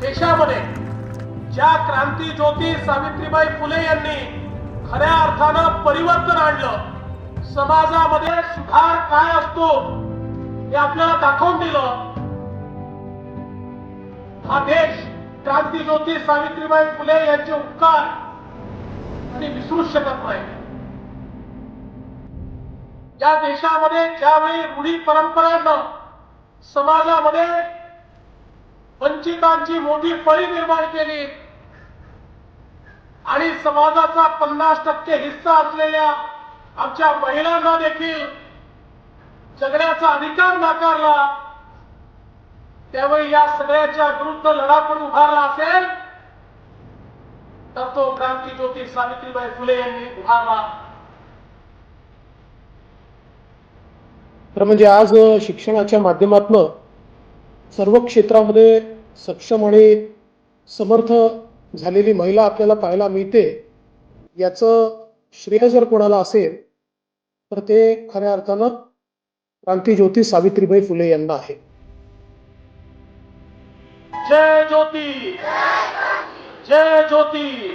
देशामध्ये ज्या क्रांती ज्योती सावित्रीबाई फुले यांनी खऱ्या अर्थानं परिवर्तन आणलं समाजामध्ये सुधार काय असतो हे आपल्याला दाखवून दिलं हा देश क्रांती ज्योती सावित्रीबाई फुले यांचे उपकार आणि विसरूच शकत नाही. या देशामध्ये ज्यावेळी रूढी परंपरांना समाजामध्ये वंचितांची मोठी फळी निर्माण केली. आणि समाजाचा पन्नास टक्के हिस्सा असलेल्या आमच्या महिलांना देखील जगण्याचा अधिकार नाकारला. त्यावेळी या सगळ्याच्या विरुद्ध लढा पण उभारला असेल तर तो क्रांती ज्योती सावित्रीबाई फुले यांनी उभारला. तर म्हणजे आज शिक्षणाच्या माध्यमातून सर्व क्षेत्रामध्ये सक्षम आणि समर्थ झालेली महिला आपल्याला पाहायला मिळते याचं श्रेय जर कोणाला असेल तर ते खऱ्या अर्थानं क्रांतीज्योती सावित्रीबाई फुले यांना आहे. जय ज्योती! जय ज्योती!